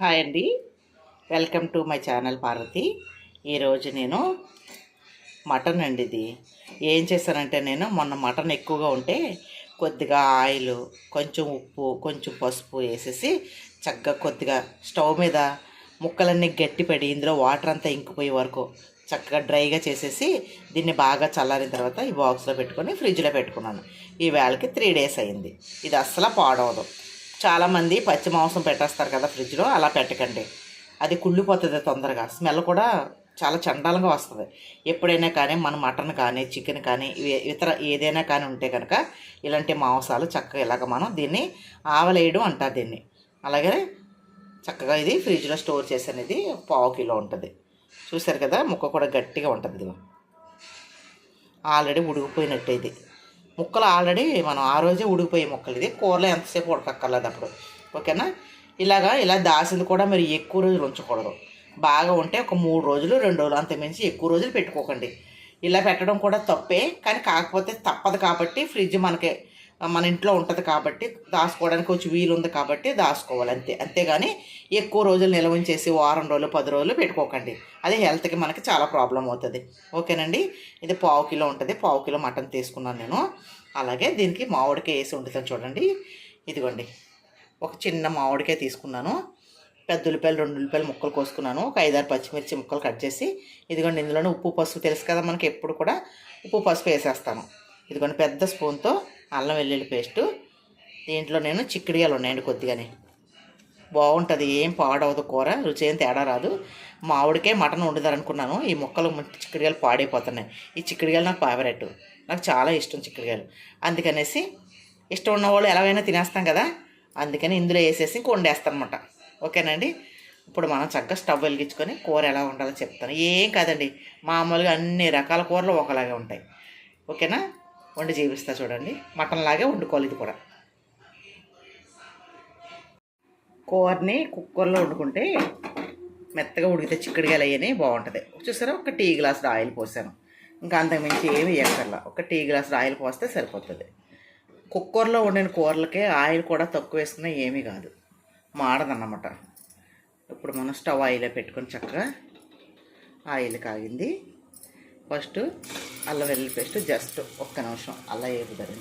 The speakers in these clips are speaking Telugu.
హాయ్ అండి. Welcome to my channel Parvathi. ఈరోజు నేను మటన్ అండి ఇది. ఏం చేశానంటే నేను మొన్న మటన్ ఎక్కువగా ఉంటే కొద్దిగా ఆయిల్ కొంచెం ఉప్పు కొంచెం పసుపు వేసేసి చక్కగా కొద్దిగా స్టవ్ మీద ముక్కలన్నీ గట్టిపడి ఇందులో వాటర్ అంతా ఇంకిపోయే వరకు చక్కగా డ్రైగా చేసేసి దీన్ని బాగా చల్లారిన తర్వాత ఈ బాక్స్లో పెట్టుకొని ఫ్రిడ్జ్లో పెట్టుకున్నాను. ఈ వేళకి త్రీ డేస్ అయింది. ఇది అస్సలు పాడవదు. చాలామంది పచ్చి మాంసం పెట్టేస్తారు కదా ఫ్రిడ్జ్లో అలా పెట్టకండి. అది కుళ్ళిపోతుంది తొందరగా. స్మెల్ కూడా చాలా చండాలంగా వస్తుంది. ఎప్పుడైనా కానీ మన మటన్ కానీ చికెన్ కానీ ఇవి- ఇతర ఏదైనా కానీ ఉంటే కనుక ఇలాంటి మాంసాలు చక్కగా ఇలాగ మనం దీన్ని ఆవలేయడం అంటారు దీన్ని. అలాగే చక్కగా ఇది ఫ్రిడ్జ్లో స్టోర్ చేసి అనేది పావు కిలో ఉంటుంది. చూసారు కదా ముక్క కూడా గట్టిగా ఉంటుంది ఆల్రెడీ ఉడికిపోయినట్టు ఇది ముక్కలు ఆల్రెడీ మనం ఆ రోజే ఉడికిపోయే ముక్కలు ఇది. కూరలో ఎంతసేపు ఉడకక్కర్లేదు అప్పుడు. ఓకేనా? ఇలాగా ఇలా దాసింది కూడా మీరు ఎక్కువ రోజులు ఉంచకూడదు. బాగా ఉంటే ఒక మూడు రోజులు రెండు రోజులు అంత మించి ఎక్కువ రోజులు పెట్టుకోకండి. ఇలా పెట్టడం కూడా తప్పే కానీ కాకపోతే తప్పదు కాబట్టి ఫ్రిడ్జ్ మనకి మన ఇంట్లో ఉంటుంది కాబట్టి దాచుకోవడానికి కొంచెం వీలు ఉంది కాబట్టి దాచుకోవాలి అంతే. అంతేగాని ఎక్కువ రోజులు నిల్వ ఉంచేసి వారం రోజులు పది రోజులు పెట్టుకోకండి. అది హెల్త్కి మనకి చాలా ప్రాబ్లం అవుతుంది. ఓకేనండి? ఇది పావు కిలో ఉంటుంది. పావు కిలో మటన్ తీసుకున్నాను నేను. అలాగే దీనికి మామిడికాయ వేసి వండుతాను చూడండి. ఇదిగోండి. ఒక చిన్న మామిడికాయ తీసుకున్నాను. పెద్ద ఉల్లిపాయలు రెండు ఉల్లిపాయలు ముక్కలు కోసుకున్నాను. ఒక ఐదారు పచ్చిమిర్చి ముక్కలు కట్ చేసి ఇదిగోండి ఇందులోనే ఉప్పు పసుపు తెలుసు కదా మనకి ఎప్పుడు కూడా ఉప్పు పసుపు వేసేస్తాను. ఇదిగోండి పెద్ద స్పూన్తో అల్లం వెల్లుల్లి పేస్టు. దీంట్లో నేను చిక్కుడియాలు ఉన్నాయండి కొద్దిగానే. బాగుంటుంది ఏం పాడవదు కూర రుచి ఏం తేడా రాదు. మామిడికే మటన్ వండుదారనుకున్నాను ఈ ముక్కలు చిక్కుడిగాయలు పాడైపోతున్నాయి. ఈ చిక్కుడిగాయలు నాకు ఫేవరెట్ నాకు చాలా ఇష్టం చిక్కుడిగాయలు అందుకనేసి ఇష్టం ఉన్న వాళ్ళు ఎలాగైనా తినేస్తాం కదా అందుకని ఇందులో వేసేసి ఇంక ఓకేనండి? ఇప్పుడు మనం చక్కగా స్టవ్ వెలిగించుకొని కూర ఎలా ఉండాలో చెప్తాను. ఏం కాదండి మామూలుగా అన్ని రకాల కూరలు ఒకలాగే ఉంటాయి. ఓకేనా? వండి చూపిస్తా చూడండి. మటన్ లాగే వండుకోవాలి ఇది కూడా. కూరని కుక్కర్లో వండుకుంటే మెత్తగా ఉడికితే చిక్కడిగా అయ్యని బాగుంటుంది. చూసారా? ఒక టీ గ్లాస్ ఆయిల్ పోసాను. ఇంకా అంతకుమించి ఏమి వేయక్కర్లా. ఒక టీ గ్లాస్ ఆయిల్ పోస్తే సరిపోతుంది. కుక్కర్లో వండిన కూరలకే ఆయిల్ కూడా తక్కువ వేసుకున్నా ఏమీ కాదు. మాడదన్నమాట. ఇప్పుడు మనం స్టవ్ ఆయిల్ పెట్టుకొని చక్కగా ఆయిల్ కాగింది. ఫస్ట్ అల్లం వెల్లుల్లి పేస్ట్ జస్ట్ ఒక్క నిమిషం అల్ల వేపుతారు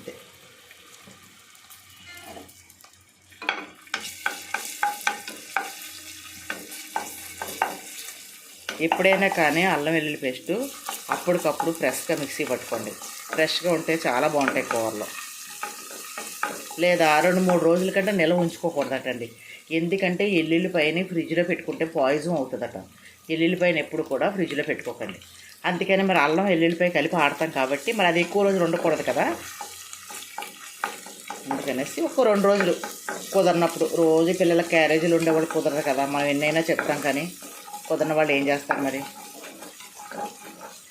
ఎప్పుడైనా కానీ అల్లం వెల్లుల్లి పేస్ట్ అప్పటికప్పుడు ఫ్రెష్గా మిక్సీ పట్టుకోండి. ఫ్రెష్గా ఉంటే చాలా బాగుంటాయి కూరలో. లేదా రెండు మూడు రోజుల కంటే నిల్వ ఉంచుకోకూడదటండి. ఎందుకంటే ఎల్లుల్లిపాయని ఫ్రిడ్జ్లో పెట్టుకుంటే పాయిజన్ అవుతుందట. ఎల్లుల్లిపాయని ఎప్పుడు కూడా ఫ్రిడ్జ్లో పెట్టుకోకండి. అందుకని మరి అల్లం ఎల్లుల్లిపాయ కలిపి ఆడతాం కాబట్టి మరి అది ఎక్కువ రోజులు ఉండకూడదు కదా. అందుకనేసి ఒక రెండు రోజులు కుదరినప్పుడు. రోజు పిల్లల క్యారేజీలు ఉండేవాళ్ళు కుదరదు కదా. మనం ఎన్నైనా చెప్తాం కానీ కుదరిన వాళ్ళు ఏం చేస్తారు మరి?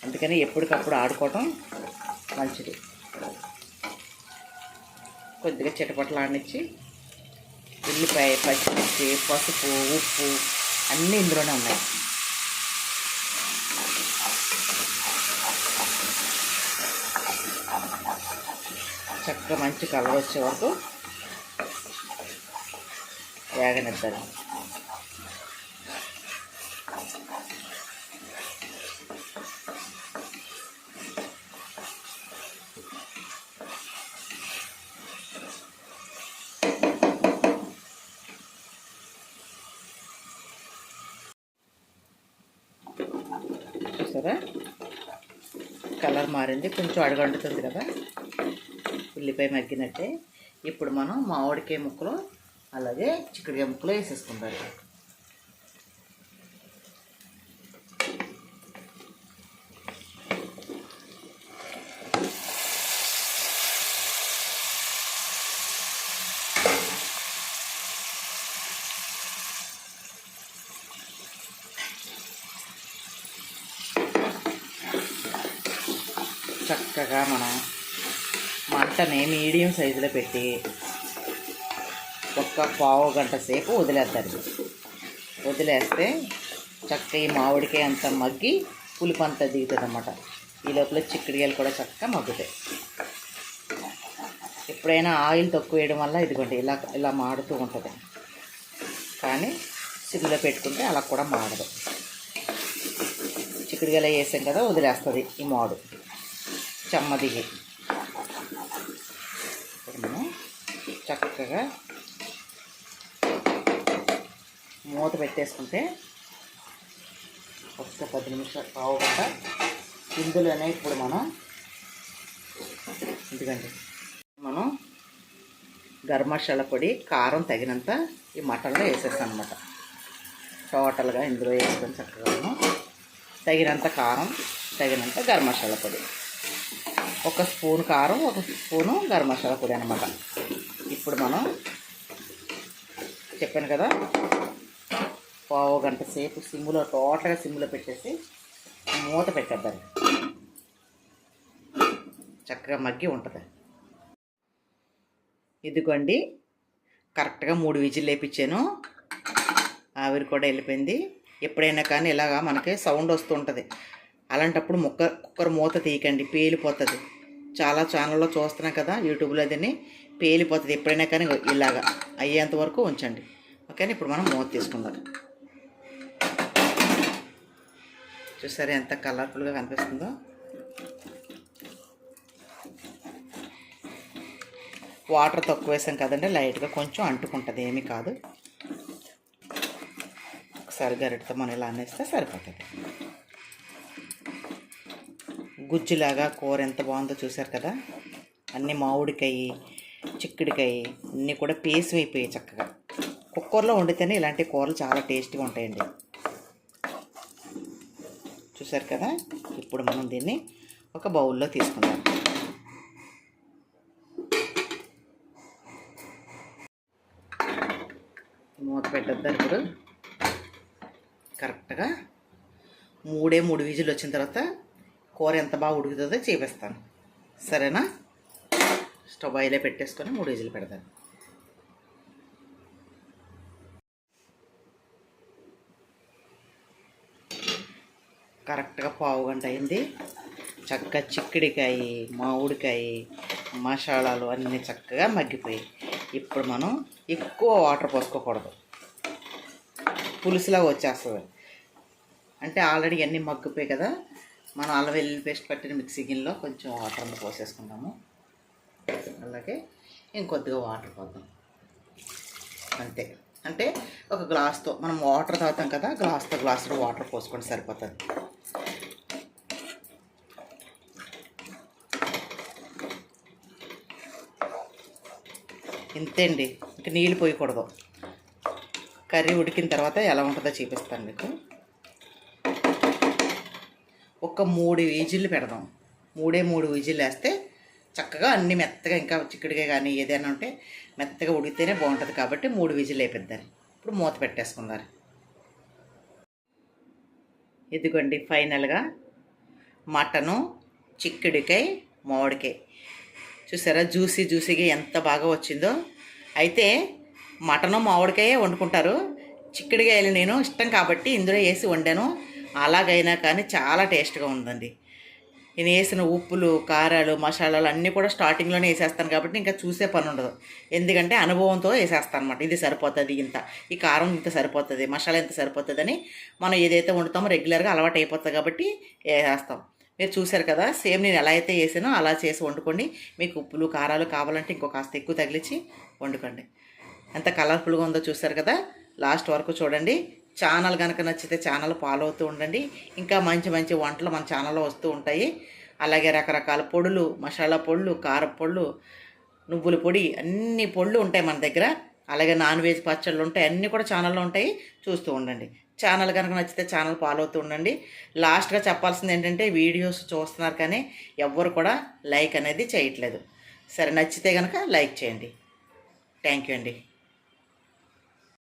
అందుకని ఎప్పటికప్పుడు ఆడుకోవటం మంచిది. కొద్దిగా చిటపట్లు ఆడించి ఉల్లిపాయ పచ్చిమిర్చి పసుపు ఉప్పు అన్నీ ఇందులోనే ఉన్నాయి. చక్కగా మంచి కలర్ వచ్చే వరకు వేగనిద్దారు చూసారా? కలర్ మారింది. కొంచెం అడగండుతుంది కదా? ఉల్లిపాయ మగ్గినట్టే ఇప్పుడు మనం మామిడికాయ ముక్కలు అలాగే చిక్కుడుకాయ ముక్కలు వేసేసుకుంటారు చక్కగా మనం మంటని మీడియం సైజులో పెట్టి ఒక్క పావు గంట సేపు వదిలేస్తారు. వదిలేస్తే చక్కగా ఈ మామిడికాయ అంతా మగ్గి పులుపు అంతా దిగుతుంది అన్నమాట ఈ లోపల చిక్కుడుకాయలు కూడా చక్కగా మగ్గుతాయి. ఎప్పుడైనా ఆయిల్ తక్కువ వేయడం వల్ల ఇదిగోండి ఇలా ఇలా మాడుతూ ఉంటుంది. కానీ సిగ్గులో పెట్టుకుంటే అలా కూడా మాడదు. చిక్కుడుకాయలు వేసాం కదా వదిలేస్తుంది ఈ మాడు. చెమ్మ దిగి ఇప్పుడు మనం చక్కగా మూత పెట్టేసుకుంటే ఫస్ట్ పది నిమిషాలు పావు ఇందులోనే ఇప్పుడు మనం ఎందుకండి మనం గరం మసాలా పొడి కారం తగినంత ఈ మటన్లో వేసేస్తాం అనమాట టోటల్గా ఇందులో వేసుకొని చక్కగా తగినంత కారం తగినంత గరం మసాలా పొడి. ఒక స్పూన్ కారం ఒక స్పూను గరం మసాలా పొడి అనమాట ఇప్పుడు మనం చెప్పాను కదా పావు గంట సేపు సిమ్లో టోటల్గా సిమ్లో పెట్టేసి మూత పెట్టేద్దాం. చక్కగా మగ్గి ఉంటుంది. ఇదిగోండి కరెక్ట్గా మూడు విజిల్ లేపించాను. ఆవిరి కూడా వెళ్ళిపోయింది. ఎప్పుడైనా కానీ ఇలాగా మనకి సౌండ్ వస్తూ ఉంటుంది. అలాంటప్పుడు ముక్క కుక్కర్ మూత తీయకండి పేలిపోతుంది. చాలా ఛానల్లో చూస్తున్నాం కదా యూట్యూబ్లో అదని. పేలిపోతుంది ఎప్పుడైనా కానీ ఇలాగా అయ్యేంత వరకు ఉంచండి. ఓకేనా? ఇప్పుడు మనం మూత తీసుకుందాం. చూసారా ఎంత కలర్ఫుల్గా కనిపిస్తుందో? వాటర్ తక్కువ వేసాం కదండి లైట్గా కొంచెం అంటుకుంటుంది ఏమీ కాదు. ఒకసారి గరిటతో మనం ఇలా అనేస్తే సరిపోతుంది. గుజ్జులాగా కూర ఎంత బాగుందో చూసారు కదా? అన్నీ మామిడికాయి చిక్కుడికాయ అన్నీ కూడా పేసి అయిపోయాయి చక్కగా. కుక్కర్లో వండితేనే ఇలాంటి కూరలు చాలా టేస్ట్గా ఉంటాయండి. చూసారు కదా? ఇప్పుడు మనం దీన్ని ఒక బౌల్లో తీసుకుందాం. మూత పెట్టద్దాం ఇప్పుడు. కరెక్ట్గా మూడే మూడు విజులు వచ్చిన తర్వాత కూర ఎంత బాగా ఉడుకుతుందో చూపిస్తాను. సరేనా? స్టవ్ ఆయిలే పెట్టేసుకొని మూడు విజులు పెడతాను. కరెక్ట్గా పావు గంట అయింది. చక్కగా చిక్కుడికాయ మామిడికాయ మసాలాలు అన్నీ చక్కగా మగ్గిపోయి ఇప్పుడు మనం ఎక్కువ వాటర్ పోసుకోకూడదు. పులుసులాగా వచ్చేస్తుంది. అంటే ఆల్రెడీ అన్నీ మగ్గిపోయి కదా మనం అల్లం వెల్లుల్లి పేస్ట్ పట్టిన మిక్సీ గిన్నెలో కొంచెం వాటర్ అంతా పోసేసుకుందాము అలాగే ఇంకొద్దిగా వాటర్ పోద్దాం. అంతే. అంటే ఒక గ్లాస్తో మనం వాటర్ తాగుతాం కదా గ్లాస్తో గ్లాసులో వాటర్ పోసుకుంటే సరిపోతుంది. ఇంతే అండి ఇంక నీళ్ళు పోయకూడదు. కర్రీ ఉడికిన తర్వాత ఎలా ఉంటుందో చూపిస్తాను మీకు. ఒక మూడు విజిల్లు పెడదాం. మూడే మూడు విజిల్లు వేస్తే చక్కగా అన్ని మెత్తగా ఇంకా చిక్కుడుగా కానీ ఏదైనా ఉంటే మెత్తగా ఉడికితేనే బాగుంటుంది కాబట్టి మూడు విజిల్ అయిపోద్దారు ఇప్పుడు మూత పెట్టేసుకున్నారు ఇదిగోండి ఫైనల్గా మటను చిక్కుడికాయ మామిడికాయ. చూసారా? జ్యూసీ జ్యూసీగా ఎంత బాగా వచ్చిందో. అయితే మటను మామిడికాయే వండుకుంటారు. చిక్కుడుకాయలు నేను ఇష్టం కాబట్టి ఇందులో వేసి వండాను. అలాగైనా కానీ చాలా టేస్ట్గా ఉందండి. నేను వేసిన ఉప్పులు కారాలు మసాలాలు అన్నీ కూడా స్టార్టింగ్లోనే వేసేస్తాను కాబట్టి ఇంకా చూసే పని ఉండదు. ఎందుకంటే అనుభవంతో వేసేస్తాను అనమాట ఇది సరిపోతుంది ఇంత. ఈ కారం ఇంత సరిపోతుంది మసాలా ఇంత సరిపోతుంది మనం ఏదైతే వండుతామో రెగ్యులర్గా అలవాటు అయిపోతుంది కాబట్టి వేసేస్తాం. మీరు చూశారు కదా సేమ్ నేను ఎలా అయితే వేసానో అలా చేసి వండుకోండి. మీకు ఉప్పులు కారాలు కావాలంటే ఇంకో కాస్త ఎక్కువ తగిలించి వండుకోండి. ఎంత కలర్ఫుల్గా ఉందో చూశారు కదా లాస్ట్ వరకు చూడండి. ఛానల్ కనుక నచ్చితే ఛానల్ ఫాలో అవుతూ ఉండండి. ఇంకా మంచి మంచి వంటలు మన ఛానల్లో వస్తూ ఉంటాయి. అలాగే రకరకాల పొడులు మసాలా పొళ్ళు కార నువ్వుల పొడి అన్ని పొళ్ళు ఉంటాయి మన దగ్గర. అలాగే నాన్ వెజ్ పచ్చళ్ళు ఉంటాయి. అన్నీ కూడా ఛానల్లో ఉంటాయి. చూస్తూ ఉండండి. ఛానల్ కనుక నచ్చితే ఛానల్ ఫాలో అవుతూ ఉండండి. లాస్ట్గా చెప్పాల్సింది ఏంటంటే వీడియోస్ చూస్తున్నారు కానీ ఎవ్వరు కూడా లైక్ అనేది చేయట్లేదు. సరే నచ్చితే కనుక లైక్ చేయండి. థ్యాంక్ యూ అండి.